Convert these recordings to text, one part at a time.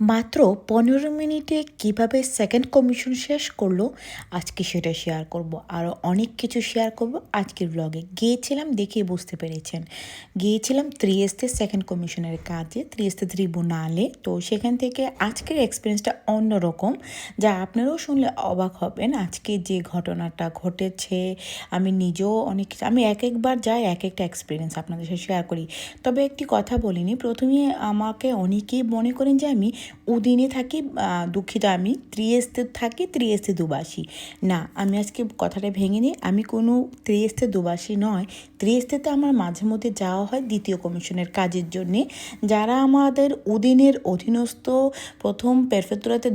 মাত্র পনেরো মিনিটে কীভাবে সেকেন্ড কমিশন শেষ করল, আজকে সেটা শেয়ার করব। আরও অনেক কিছু শেয়ার করব আজকের ব্লগে গিয়েছিলাম দেখে বুঝতে পেরেছেন। গিয়েছিলাম থ্রি ত্রিয়েস্তে সেকেন্ড কমিশনের কাজে থ্রি ত্রিয়েস্তে ট্রিব্যুনালে তো সেখান থেকে আজকের এক্সপিরিয়েন্সটা অন্যরকম, যা আপনারাও শুনলে অবাক হবেন। আজকে যে ঘটনাটা ঘটেছে, আমি নিজেও অনেক আমি এক একবার যাই, এক একটা এক্সপিরিয়েন্স আপনাদের সাথে শেয়ার করি। তবে একটি কথা বলিনি, প্রথমে আমাকে অনেকেই মনে করেন যে আমি উদিনে থাকি দুঃখিত আমি, ত্রিয়েস্তে থাকি, ত্রিয়েস্তে দুবাসী। না, আমি আজকে কথাটা ভেঙে নিই, আমি কোনো ত্রিয়েস্তে দুবাসী নয়। ত্রিয়েস্তেতে আমার মাঝে মধ্যে যাওয়া হয় দ্বিতীয় কমিশনের কাজের জন্যে। যারা আমাদের উদিনের অধীনস্থ প্রথম পেরফেতুরাতে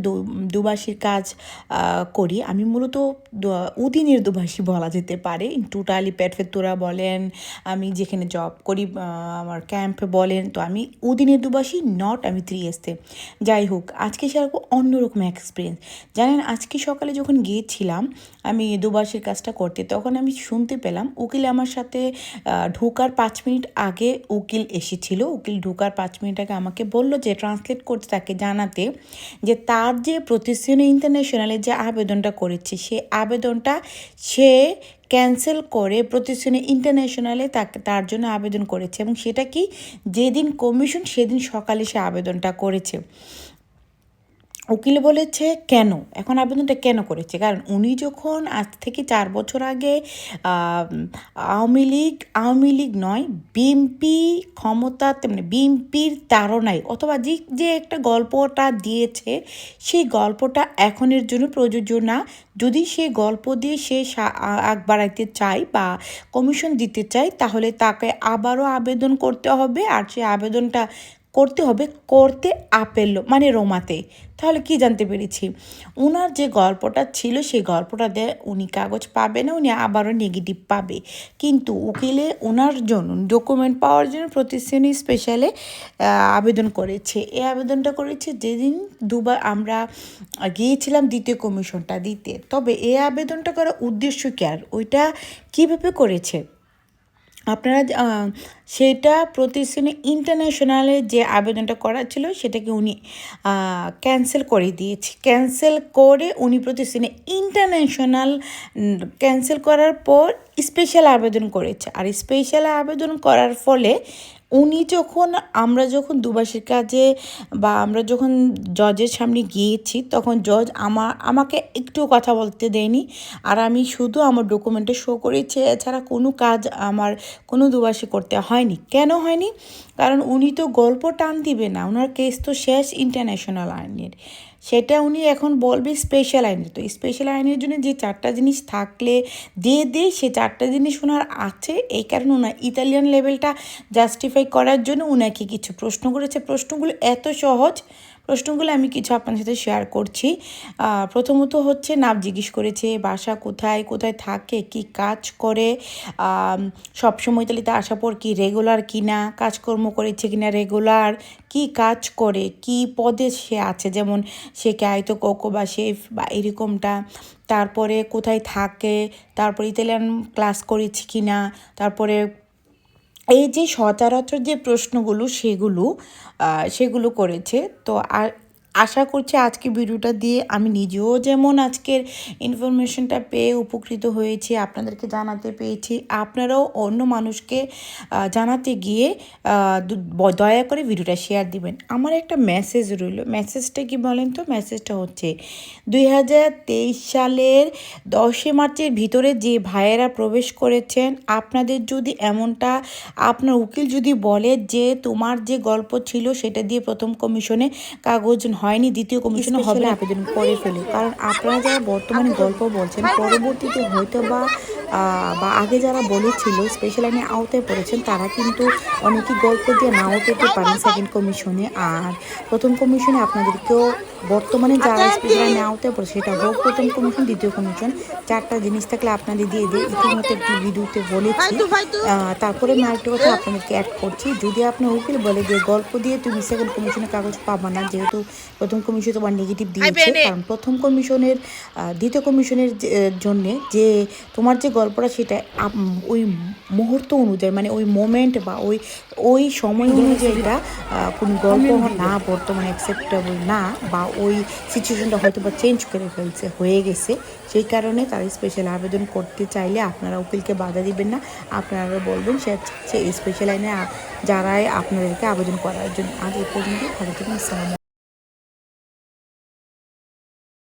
দুবাসীর কাজ করি, আমি মূলত উদিনের দুবাসী বলা যেতে পারে। টোটালি পেরফেতুরা বলেন, আমি যেখানে জব করি আমার ক্যাম্পে বলেন, তো আমি উদিনের দুবাসী, নট আমি ত্রিয়েস্তে। যাই হোক, আজকে সেরকম অন্যরকম এক্সপিরিয়েন্স জানেন, আজকে সকালে যখন গিয়েছিলাম, আমি দুবাসীর কাজটা করতে, তখন আমি শুনতে পেলাম, উকিল আমার সাথে ঢোকার পাঁচ মিনিট আগে উকিল এসেছিল। উকিল ঢোকার পাঁচ মিনিট আগে আমাকে বলল যে ট্রান্সলেট করতে তাকে জানাতে যে, তার যে প্রতিষ্ঠানে ইন্টারন্যাশনালে যে আবেদনটা করেছে, সে আবেদনটা সে ক্যান্সেল করে প্রতিষ্ঠানে ইন্টারন্যাশনালে তাকে, তার জন্য আবেদন করেছে। এবং সেটা কি? যেদিন কমিশন সেদিন সকালে সে আবেদনটা করেছে। উকিল বলেছে, কেন? এখন আবেদনটা কেন করেছে? কারণ উনি যখন আজ থেকে চার বছর আগে আওয়ামী লীগ আওয়ামী লীগ নয় বিএমপি ক্ষমতা মানে বিএমপির তাড়নায় অথবা যে যে একটা গল্পটা দিয়েছে, সেই গল্পটা এখনের জন্য প্রযোজ্য না। যদি সে গল্প দিয়ে সে আগ বাড়াইতে চায় বা কমিশন দিতে চায়, তাহলে তাকে আবারও আবেদন করতে হবে। আর সেই আবেদনটা করতে হবে, করতে আপেল মানে রোমাতে। তাহলে কি জানতে পেরেছি? ওনার যে গল্পটা ছিল, সেই গল্পটা দিয়ে উনি কাগজ পাবে না, উনি আবারও নেগেটিভ পাবে। কিন্তু উকিলে ওনার জন্য ডকুমেন্ট পাওয়ার জন্য প্রতিষ্ঠানে স্পেশালে আবেদন করেছে। এই আবেদনটা করেছে যেদিন দুবার আমরা গিয়েছিলাম দ্বিতীয় কমিশনটা দিতে। তবে এই আবেদনটা করার উদ্দেশ্য কি আর? ওইটা কীভাবে করেছে? আপনারা সেটা প্রতিষ্ঠানে ইন্টারন্যাশনালে যে আবেদনটা করা ছিল, সেটাকে উনি ক্যান্সেল করে দিয়েছে। ক্যান্সেল করে উনি প্রতিষ্ঠানে ইন্টারন্যাশনাল ক্যান্সেল করার পর স্পেশাল আবেদন করেছে। আর স্পেশাল আবেদন করার ফলে উনি যখন আমরা যখন দুবাসীর কাজে বা আমরা যখন জজের সামনে গিয়েছি, তখন জজ আমার আমাকে একটু কথা বলতে দেয়নি। আর আমি শুধু আমার ডকুমেন্টে শো করেছি। এছাড়া কোনো কাজ আমার কোনো দুবাসে করতে হয়নি। কেন হয়নি? কারণ উনি তো গল্প টান দিবে না। ওনার কেস তো শেষ ইন্টারন্যাশনাল আইনের। সেটা উনি এখন বলবে স্পেশাল আইনের তো স্পেশাল আইনের জন্য যে চারটা জিনিস থাকলে দিয়ে দিয়ে সে চারটা জিনিস ওনার আছে। এই কারণে ওনার ইতালিয়ান লেভেলটা জাস্টিফাই করার জন্য উনাকে কিছু প্রশ্ন করেছে। প্রশ্নগুলো এত সহজ প্রশ্নগুলো আমি কিছু আপনার সাথে শেয়ার করছি। প্রথমত হচ্ছে নাম জিজ্ঞেস করেছে, বাসা কোথায় কোথায় থাকে, কি কাজ করে সবসময় তাহলে তা আসার পর কি রেগুলার কিনা, কাজকর্ম করেছে কিনা রেগুলার কি কাজ করে, কি পদে সে আছে, যেমন সে কে আয়তো কোকো বা শেফ বা এরকমটা, তারপরে কোথায় থাকে, তারপরে ইতালিয়ান ক্লাস করেছি কিনা, তারপরে এই যে সচরাচর যে প্রশ্নগুলো সেগুলো সেগুলো করেছে। তো আর আশা করছি আজকে ভিডিওটা দিয়ে আমি নিজেও যেমন আজকের ইনফরমেশনটা পেয়ে উপকৃত হয়েছি, আপনাদেরকে জানাতে পেরেছি আপনারাও অন্য মানুষকে জানাতে গিয়ে দয়া করে ভিডিওটা শেয়ার দিবেন। আমার একটা মেসেজ রইল। মেসেজটা কি বলেন তো? মেসেজটা হচ্ছে, দুই হাজার তেইশ সালের দশই মার্চের ভিতরে যে ভাইয়েরা প্রবেশ করেছেন, আপনাদের যদি এমনটা, আপনার উকিল যদি বলে যে তোমার যে গল্প ছিল সেটা দিয়ে প্রথম কমিশনে কাগজ হয়নি দ্বিতীয় কমিশন হবে আবেদন করে ফেলে। কারণ আপনারা যারা বর্তমানে গল্প বলছেন পরবর্তীতে হয়তো বা বা আগে যারা বলেছিল স্পেশাল আইনে আওতায় পড়েছেন তারা কিন্তু অনেকেই গল্প দিয়ে নাও পেতে পারেন সেকেন্ড কমিশনে আর প্রথম কমিশনে আপনাদেরকেও বর্তমানে যারা স্পেশাল আইনে আওতায় পড়ে সেটা হোক প্রথম কমিশন দ্বিতীয় কমিশন চারটা জিনিস থাকলে আপনাদের দিয়ে দিই। ইতিমধ্যে একটি ভিডিওতে বলেছি। তারপরে আমি আরেকটা কথা আপনাদেরকে অ্যাড করছি। যদি আপনার উকিল বলে যে গল্প দিয়ে তুমি সেকেন্ড কমিশনের কাগজ পাবা না যেহেতু প্রথম কমিশন তোমার নেগেটিভ দিয়েছে কারণ প্রথম কমিশনের দ্বিতীয় কমিশনের জন্যে যে তোমার যে গল্পটা সেটা ওই মুহূর্ত অনুযায়ী মানে ওই মোমেন্ট বা ওই ওই সময় অনুযায়ী এটা আহ, কোনো গল্প না বর্তমানে অ্যাকসেপ্টেবল না বা ওই সিচুয়েশনটা হয়তো বা চেঞ্জ করে ফেলছে হয়ে গেছে সেই কারণে তারা স্পেশাল আবেদন করতে চাইলে আপনারা উকিলকে বাধা দিবেন না। আপনারা বলবেন সে সে স্পেশাল আইনে যারাই আপনাদেরকে আবেদন করার জন্য আজ এই পর্যন্ত ভালো থাকুন